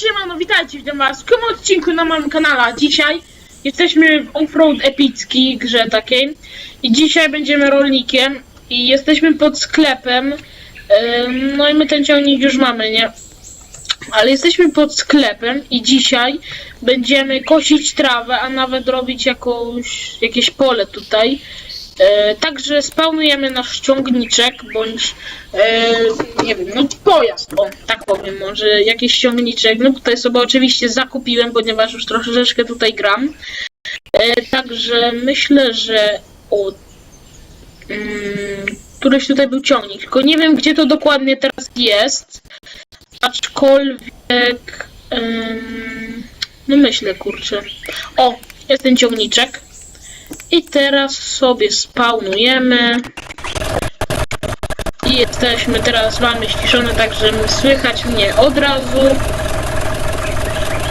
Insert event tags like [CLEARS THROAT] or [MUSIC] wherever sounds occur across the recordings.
Siemano, witajcie, witam was w kolejnym odcinku na moim kanale. Dzisiaj jesteśmy w Offroad Epicki, grze takiej. I dzisiaj będziemy rolnikiem i jesteśmy pod sklepem. No i my ten ciągnik już mamy, nie? Ale jesteśmy pod sklepem i dzisiaj będziemy kosić trawę, a nawet robić jakąś, jakieś pole tutaj. E, także spełnujemy nasz ciągniczek, bądź e, nie wiem, no pojazd, o, tak powiem, może jakiś ciągniczek. No tutaj sobie oczywiście zakupiłem, ponieważ już troszeczkę tutaj gram. E, także myślę, że o mm, któryś tutaj był ciągnik, tylko nie wiem gdzie to dokładnie teraz jest. Aczkolwiek no myślę kurczę. O, jest ten ciągniczek. I teraz sobie spawnujemy. I jesteśmy teraz mamy ściszone, także słychać mnie od razu.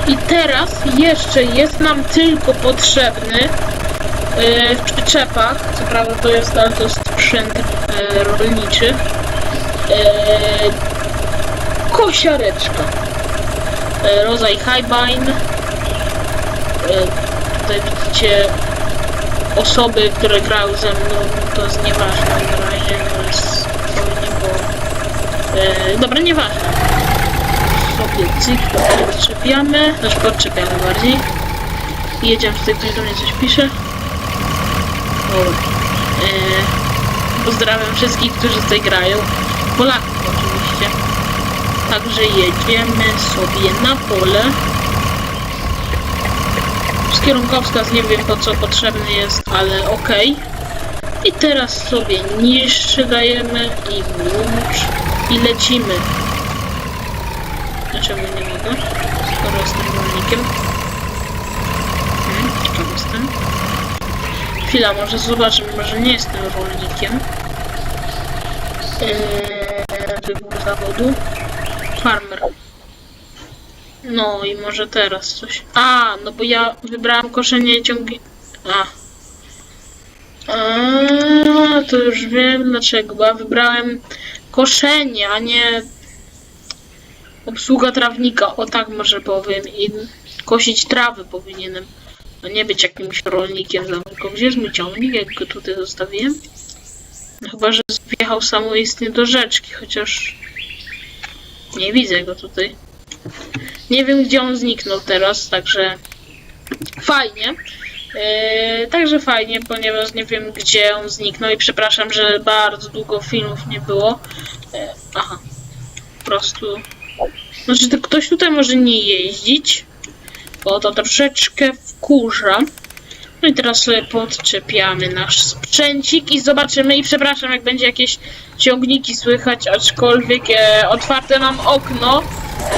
I teraz jeszcze jest nam tylko potrzebny yy, w przyczepach, co prawda to jest, ale to sprzęt yy, rolniczy, yy, kosiareczka. Yy, rodzaj Highbine. Yy, tutaj widzicie osoby, które grały ze mną, to jest nieważne na razie, to jest zupełnie bo... E, dobra, nieważne. Sobie cyk, podczepiamy, też podczepiamy bardziej. Jedziemy tutaj, ktoś do mnie coś pisze. Dobra. E, pozdrawiam wszystkich, którzy tutaj grają. Polaków oczywiście. Także jedziemy sobie na pole. Kierunkowskaz nie wiem po co potrzebny jest, ale okej. I teraz sobie niższy dajemy i włącz i lecimy. Dlaczego nie mogę? Skoro jestem rolnikiem. Hmm, jestem. Chwila, może zobaczymy, może nie jestem rolnikiem. Eee, wybór zawodu. Farmer. No i może teraz coś. A, no bo ja wybrałam koszenie ciągi... A. A, to już wiem dlaczego, bo ja wybrałem koszenie, a nie obsługa trawnika. O tak może powiem. I kosić trawy powinienem. No nie być jakimś rolnikiem za tylko. Gdzie jest mój ciągnik, jak go tutaj zostawiłem? No chyba, że wjechał samoistnie do rzeczki, chociaż nie widzę go tutaj. Nie wiem, gdzie on zniknął teraz, także fajnie. Yy, także fajnie, ponieważ nie wiem, gdzie on zniknął i przepraszam, że bardzo długo filmów nie było. Yy, aha, po prostu. Znaczy, to ktoś tutaj może nie jeździć, bo to troszeczkę wkurza. No i teraz sobie podczepiamy nasz sprzęcik i zobaczymy. I przepraszam, jak będzie jakieś ciągniki słychać, aczkolwiek e, otwarte mam okno.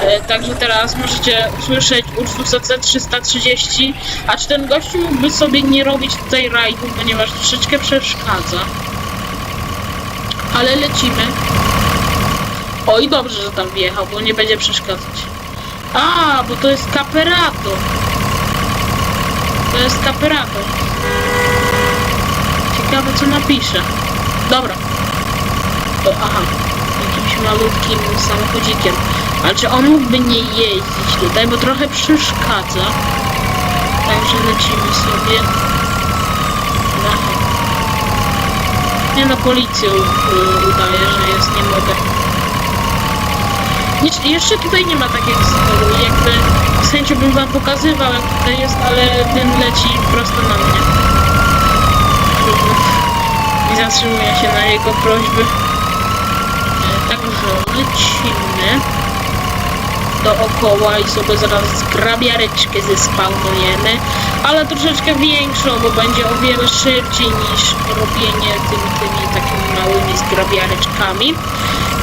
E, także teraz możecie usłyszeć Ursusa C330. A czy ten gościu mógłby sobie nie robić tutaj rajdu, ponieważ troszeczkę przeszkadza. Ale lecimy. Oj, dobrze, że tam wjechał, bo nie będzie przeszkadzać. A, bo to jest kaperato. To jest kaperator. Ciekawe co napisze. Dobra. To aha. Jakimś malutkim samochodzikiem. Ale czy on mógłby nie jeździć tutaj, bo trochę przeszkadza. Także lecimy sobie. Nie no, policję y, udaje, że jest, nie mogę. Nic, jeszcze tutaj nie ma takiego stylu, jakby z chęcią bym wam pokazywał jak tutaj jest, ale dym leci prosto na mnie. Trudno. Nie zatrzymuję się na jego prośby. E, Także lecimy dookoła i sobie zaraz grabiareczkę zespawnujemy, ale troszeczkę większą, bo będzie o wiele szybciej niż robienie tymi, tymi takimi małymi zgrabiareczkami.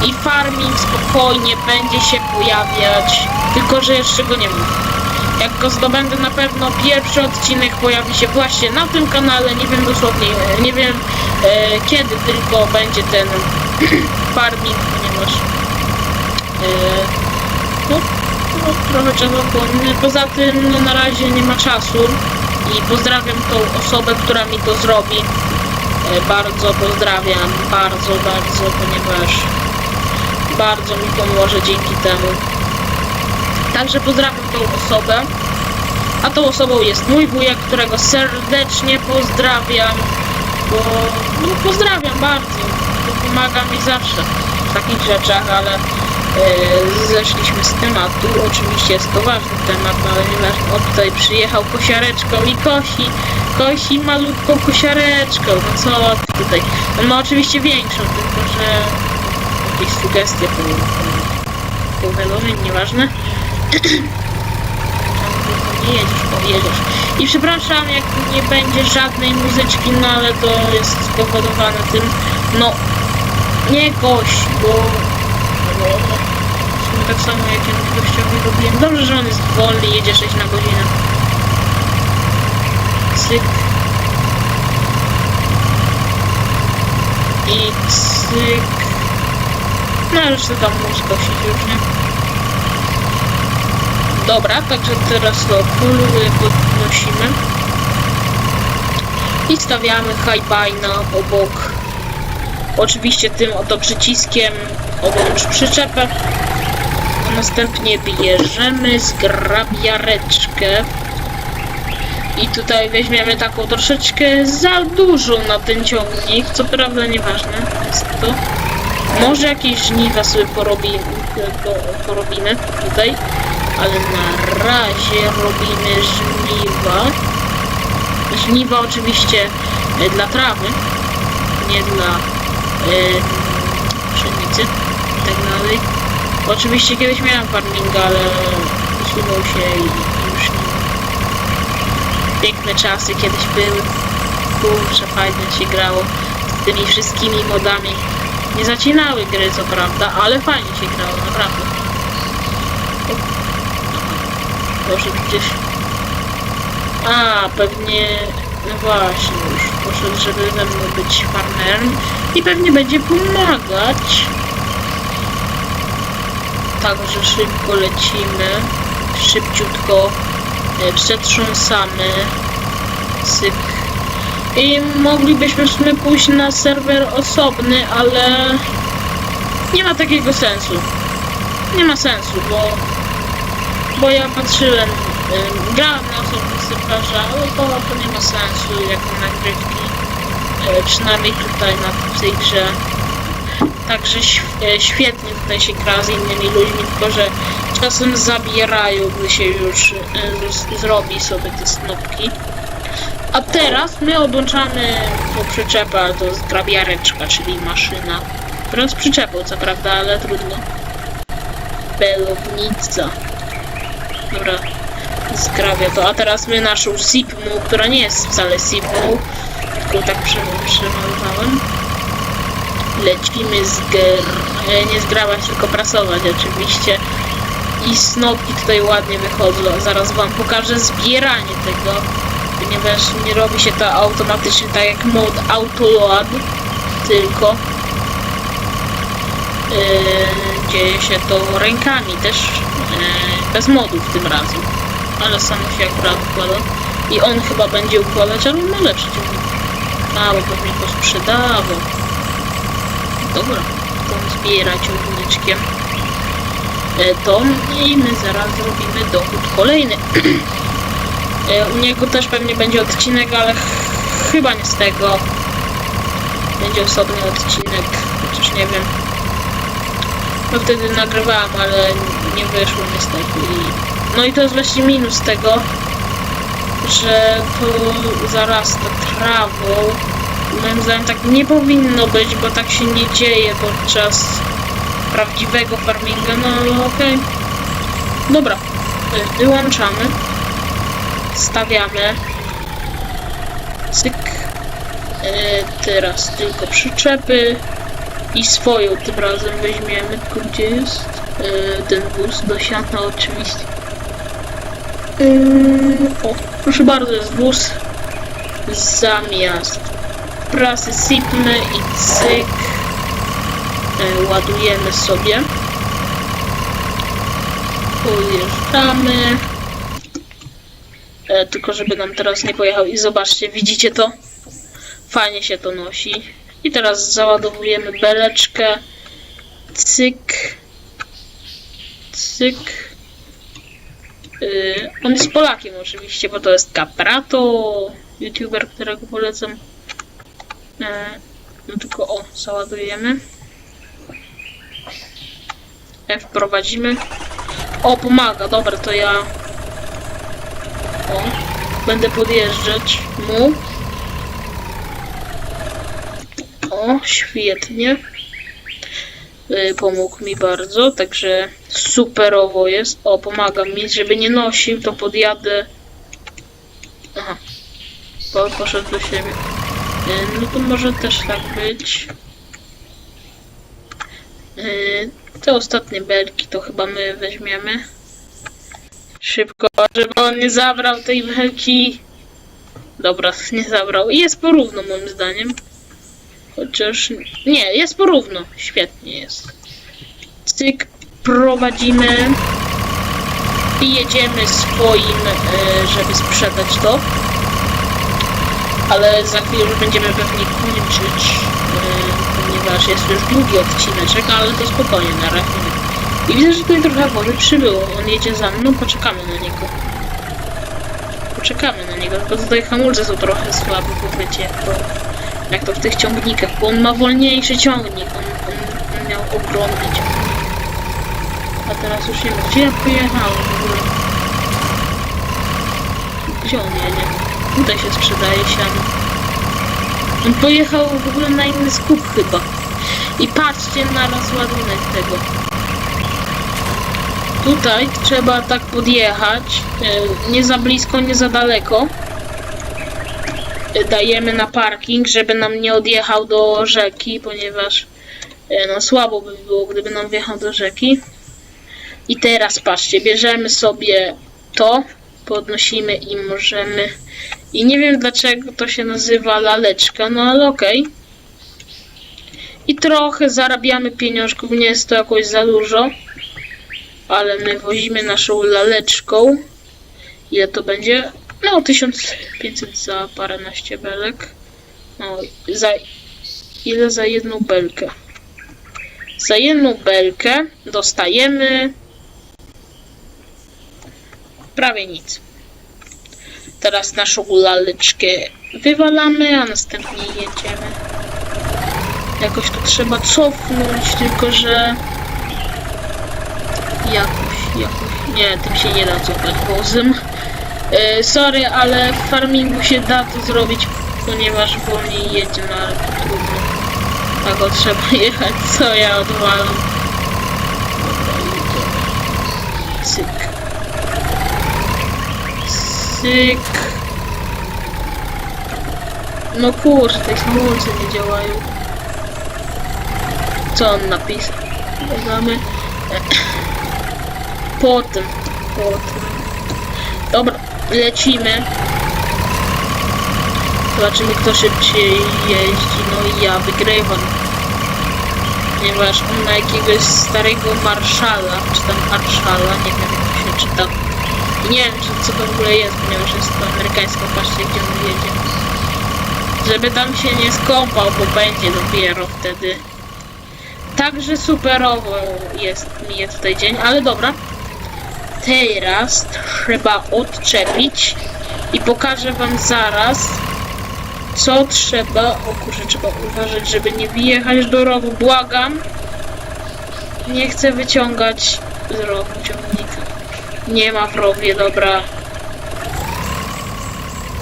I farming spokojnie będzie się pojawiać, tylko że jeszcze go nie ma. Jak go zdobędę na pewno pierwszy odcinek pojawi się właśnie na tym kanale, nie wiem dosłownie, nie wiem e, kiedy tylko będzie ten [CLEARS THROAT] farming, ponieważ e, no, trochę czasochłonny. Poza tym no, na razie nie ma czasu i pozdrawiam tą osobę, która mi to zrobi. E, bardzo pozdrawiam, bardzo, bardzo, ponieważ bardzo mi pomoże dzięki temu. Także pozdrawiam tą osobę. A tą osobą jest mój wujek, którego serdecznie pozdrawiam. Bo no, pozdrawiam bardzo. Bo pomaga mi zawsze w takich rzeczach, ale zeszliśmy z tematu. Oczywiście jest to ważny temat, no ale nieważne. O tutaj przyjechał kosiareczką i kosi. Kosi malutką kosiareczką. No co tutaj? On ma oczywiście większą, tylko że jakieś sugestie po, po, po wiadomo, nieważne. [CLEARS THROAT] Nie jedziesz. I przepraszam, jak nie będzie żadnej muzyczki, no ale to jest spowodowane tym, no, nie goś, bo, sumie tak samo jak ja gościowi robiłem. Dobrze, że on jest wolny, jedzie 6 na godzinę. Cyk. I cyk. No, ale jeszcze tam mózg kosić już, nie? Dobra, także teraz to pulwy podnosimy. I stawiamy highbina obok. Oczywiście tym oto przyciskiem obok przyczepę. Następnie bierzemy zgrabiareczkę. I tutaj weźmiemy taką troszeczkę za dużą na ten ciągnik. Co prawda nieważne jest to. Może jakieś żniwa sobie porobimy, po- porobimy tutaj ale na razie robimy żniwa. Żniwa oczywiście e, dla trawy, nie dla e, pszenicy i tak dalej. Oczywiście kiedyś miałem farminga, ale usunął się i, już. Piękne czasy kiedyś były. Kurczę, fajnie się grało z tymi wszystkimi modami. Nie zacinały gry, co prawda, ale fajnie się grało, naprawdę. Może gdzieś... A, pewnie... No właśnie, już poszedł, żeby ze mną być farmerem i pewnie będzie pomagać. Także szybko lecimy, szybciutko e, przetrząsamy, syk. I moglibyśmy w sumie pójść na serwer osobny, ale nie ma takiego sensu. Nie ma sensu, bo bo ja patrzyłem, y, grałem na osobnych serwerze, ale to, to nie ma sensu jako nagrywki, y, przynajmniej tutaj na tej grze. Także y, świetnie tutaj się gra z innymi ludźmi, tylko że czasem zabierają, gdy się już z- zrobi sobie te snopki. A teraz my odłączamy tą przyczepę, ale to jest grabiareczka, czyli maszyna. Która z przyczepą, co prawda, ale trudno. Belownica. Dobra, zgrabia to. A teraz my naszą Sipmu, która nie jest wcale Sipmu, tylko tak prze- przemalowałem. Lecimy z gr... e, nie zgrawać, tylko prasować oczywiście. I snopki tutaj ładnie wychodzą. Zaraz wam pokażę zbieranie tego, ponieważ nie robi się to automatycznie tak jak mod autoload, tylko Yy, dzieje się to rękami też, yy, bez modów tym razem. Ale samo się akurat układa. I on chyba będzie układać, ale on ma lepszy ciągnik. A, bo pewnie go sprzedawał. Dobra, to on zbiera ciągniczkiem yy, to i my zaraz zrobimy dochód kolejny. Yy, [CLEARS THROAT] U niego też pewnie będzie odcinek, ale ch- chyba nie z tego. Będzie osobny odcinek, chociaż nie wiem. No wtedy nagrywałam, ale nie wyszło niestety. No i to jest właśnie minus tego, że to zarasta trawą. Moim zdaniem tak nie powinno być, bo tak się nie dzieje podczas prawdziwego farminga. No ale okej. Dobra, y, wyłączamy. Stawiamy. Cyk. Y, teraz tylko przyczepy. I swoją tym razem weźmiemy, tylko gdzie jest e, ten wóz do siana oczywiście. E, o, proszę bardzo, jest wóz zamiast prasy sypmy i cyk e, ładujemy sobie. Podjeżdżamy. E, tylko żeby nam teraz nie pojechał i zobaczcie, widzicie to? Fajnie się to nosi. I teraz załadowujemy beleczkę. Cyk. Cyk. Yy, on jest Polakiem oczywiście, bo to jest Caprato, youtuber, którego polecam. Yy, no tylko o, załadujemy. E, wprowadzimy. O, pomaga, dobra, to ja... O, będę podjeżdżać mu. O, świetnie. Y, Pomógł mi bardzo, także superowo jest. O, pomaga mi, żeby nie nosił, to podjadę. Aha. Po, poszedł do siebie. Y, No to może też tak być. Y, Te ostatnie belki to chyba my weźmiemy. Szybko, żeby on nie zabrał tej belki. Dobra, nie zabrał. I jest porówno moim zdaniem. Chociaż nie, jest porówno. Świetnie jest. Cyk, prowadzimy i jedziemy swoim, e, żeby sprzedać to. Ale za chwilę już będziemy pewnie kończyć, e, ponieważ jest już długi odcineczek, ale to spokojnie na razie. I widzę, że tutaj trochę wody przybyło. On jedzie za mną, poczekamy na niego. Poczekamy na niego, tylko tutaj hamulce są trochę słabe, bo wiecie, jak to jak to w tych ciągnikach, bo on ma wolniejszy ciągnik, on, on, on miał ciągnik. A teraz już nie wiem, gdzie ja pojechałem w ogóle? Gdzie on jedzie? Tutaj się sprzedaje siano. On pojechał w ogóle na inny skup chyba. I patrzcie na rozładunek tego. Tutaj trzeba tak podjechać, e, nie za blisko, nie za daleko dajemy na parking, żeby nam nie odjechał do rzeki, ponieważ e, no słabo by było, gdyby nam wjechał do rzeki. I teraz patrzcie, bierzemy sobie to, podnosimy i możemy... I nie wiem dlaczego to się nazywa laleczka, no ale okej. I trochę zarabiamy pieniążków, nie jest to jakoś za dużo. Ale my wozimy naszą laleczką. Ile to będzie? No, 1500 za paręnaście belek. No, za... Ile za jedną belkę? Za jedną belkę dostajemy... Prawie nic. Teraz naszą laleczkę wywalamy, a następnie jedziemy. Jakoś tu trzeba cofnąć, tylko że... Jakoś, jakoś... Nie, tym się nie da cofać wozem. E, sorry, ale w farmingu się da to zrobić, ponieważ wolniej jedzie, no ale to trudno. Tak o trzeba [LAUGHS] jechać, co ja odwalam. Jedziemy. Cyk. Cyk. No kurczę, te hamulce nie działają. Co on napisał? Dodamy. [CLEARS THROAT] Potem, potem. Dobra, lecimy. Zobaczymy kto szybciej jeździ. No i ja wygrywam. Ponieważ on ma jakiegoś starego marszala, czy tam marszala, nie wiem jak się czyta. Nie wiem czy, co to w ogóle jest, ponieważ jest to amerykańska, patrzcie gdzie on jedzie. Żeby tam się nie skąpał, bo będzie dopiero wtedy. Także superowo jest mi tutaj dzień, ale dobra teraz trzeba odczepić i pokażę wam zaraz co trzeba, o kurczę, trzeba uważać, żeby nie wyjechać do rowu, błagam nie chcę wyciągać z rowu ciągnika nie ma w rowie, dobra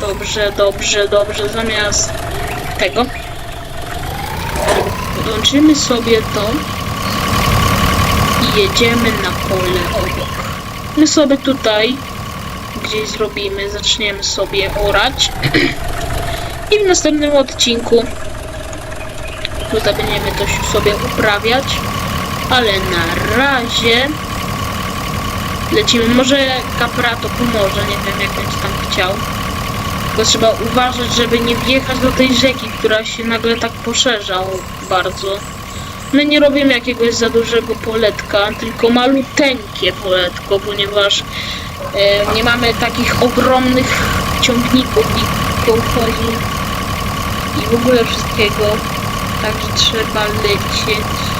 dobrze, dobrze, dobrze, zamiast tego podłączymy sobie to i jedziemy na pole obok My sobie tutaj gdzieś zrobimy, zaczniemy sobie orać. [CLEARS THROAT] I w następnym odcinku tutaj będziemy to sobie uprawiać. Ale na razie lecimy. Może Caprato pomoże, nie wiem jak będzie tam chciał. Tylko trzeba uważać, żeby nie wjechać do tej rzeki, która się nagle tak poszerza bardzo. My nie robimy jakiegoś za dużego poletka, tylko maluteńkie poletko, ponieważ e, nie mamy takich ogromnych ciągników i kołchozów i w ogóle wszystkiego. Także trzeba lecieć.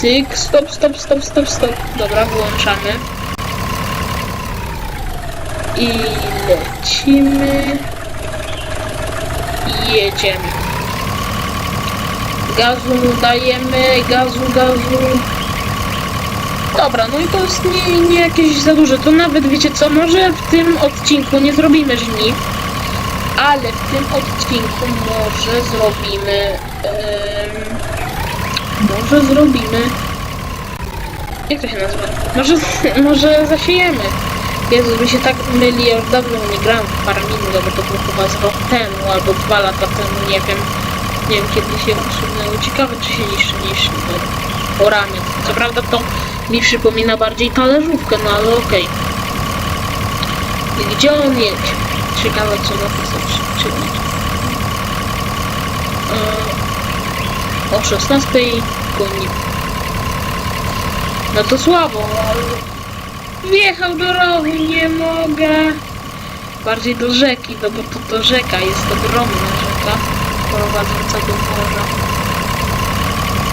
Syk, stop, stop, stop, stop, stop. Dobra, wyłączamy. I lecimy. I jedziemy. Gazu dajemy, gazu, gazu. Dobra, no i to jest nie, nie jakieś za duże. To nawet wiecie co, może w tym odcinku nie zrobimy żniw, ale w tym odcinku może zrobimy. em, może zrobimy. Jak to się nazywa? Może, [LAUGHS] może zasiejemy. Jezus, mi się tak myli, ja już dawno nie grałem w farminga, bo to było chyba z rok temu, albo dwa lata temu, nie wiem. Nie wiem kiedy się usunęło. Ciekawe czy się niszczy, niszczy. No, o ramię. Co prawda to mi przypomina bardziej talerzówkę, no ale okej. I Gdzie on jedzie? Ciekawe co napisać. Czytać. Eee, o 16 koni. No to słabo, ale wjechał do rowu, nie mogę. Bardziej do rzeki, no bo to, to rzeka, jest ogromna rzeka prowadząca do morza.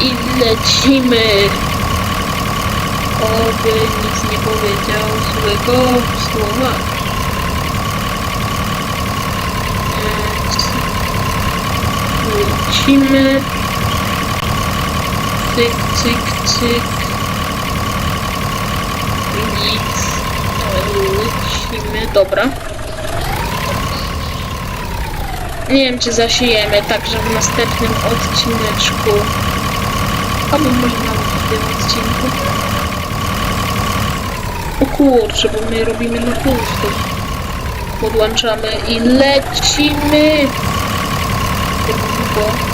I lecimy. Oby nic nie powiedział złego słowa. Lecimy. Cyk, cyk, cyk. Nic. Lecimy, dobra. Nie wiem, czy zasiejemy, także w następnym odcineczku. Albo może nawet w tym odcinku. O kurczę, bo my robimy na pusto. Podłączamy i lecimy. Bo...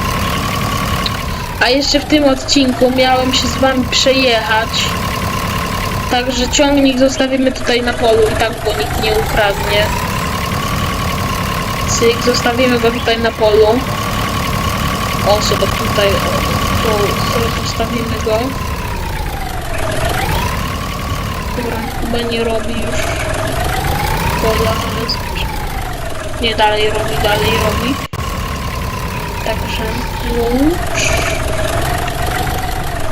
A jeszcze w tym odcinku miałem się z wami przejechać. Także ciągnik zostawimy tutaj na polu i tak go nikt nie ukradnie. Cyk, zostawimy go tutaj na polu. O, sobie tutaj, o, tu sobie zostawimy go. Dobra, chyba nie robi już pola, ale. Nie, dalej robi, dalej robi. Także łącz.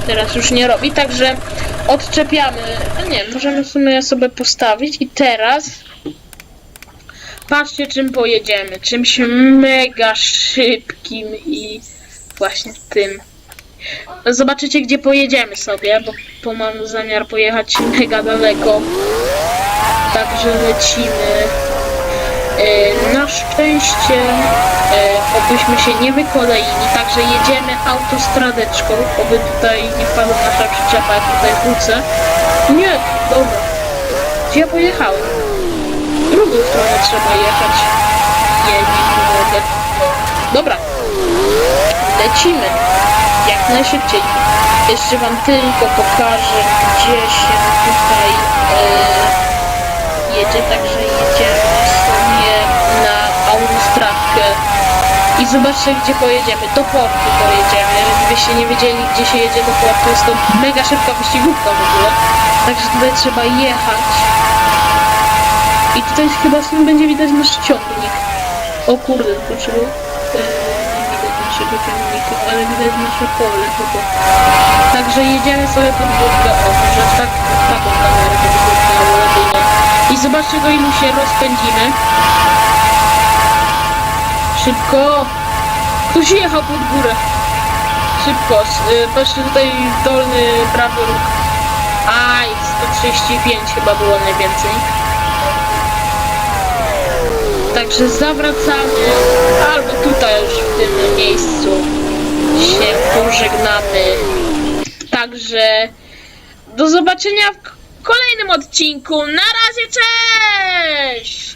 Teraz już nie robi, także odczepiamy. A nie, możemy w sumie sobie postawić i teraz patrzcie czym pojedziemy. Czymś mega szybkim i właśnie tym. Zobaczycie gdzie pojedziemy sobie, bo, bo mam zamiar pojechać mega daleko. Także lecimy. E, na szczęście e, obyśmy się nie wykoleili, także jedziemy autostradeczką, oby tutaj nie wpadła nasza przyczepa, jak tutaj wrócę. Nie, dobra. Gdzie ja pojechałem? W drugą stronę trzeba jechać. Nie, nie, mogę. Dobra. Lecimy. Jak najszybciej. Jeszcze wam tylko pokażę, gdzie się tutaj e, jedzie, także jedziemy sobie na autostradkę. I zobaczcie, gdzie pojedziemy. Do portu pojedziemy. Gdybyście nie wiedzieli, gdzie się jedzie do portu, jest to mega szybka wyścigówka w ogóle. Także tutaj trzeba jechać. I tutaj chyba w sumie będzie widać nasz ciągnik. O kurde, dlaczego? Nie widać naszego ciągnika, ale widać nasze pole chyba. Także jedziemy sobie pod górkę. O, tak, taką kamerę pod górkę, ale lepiej nie. I zobaczcie, do ilu się rozpędzimy. Szybko! Ktoś jechał pod górę. Szybko. y, Patrzcie tutaj dolny prawy róg. Aj, 135 chyba było najwięcej. Także zawracamy, albo tutaj już w tym miejscu się pożegnamy. Także do zobaczenia w kolejnym odcinku. Na razie, cześć!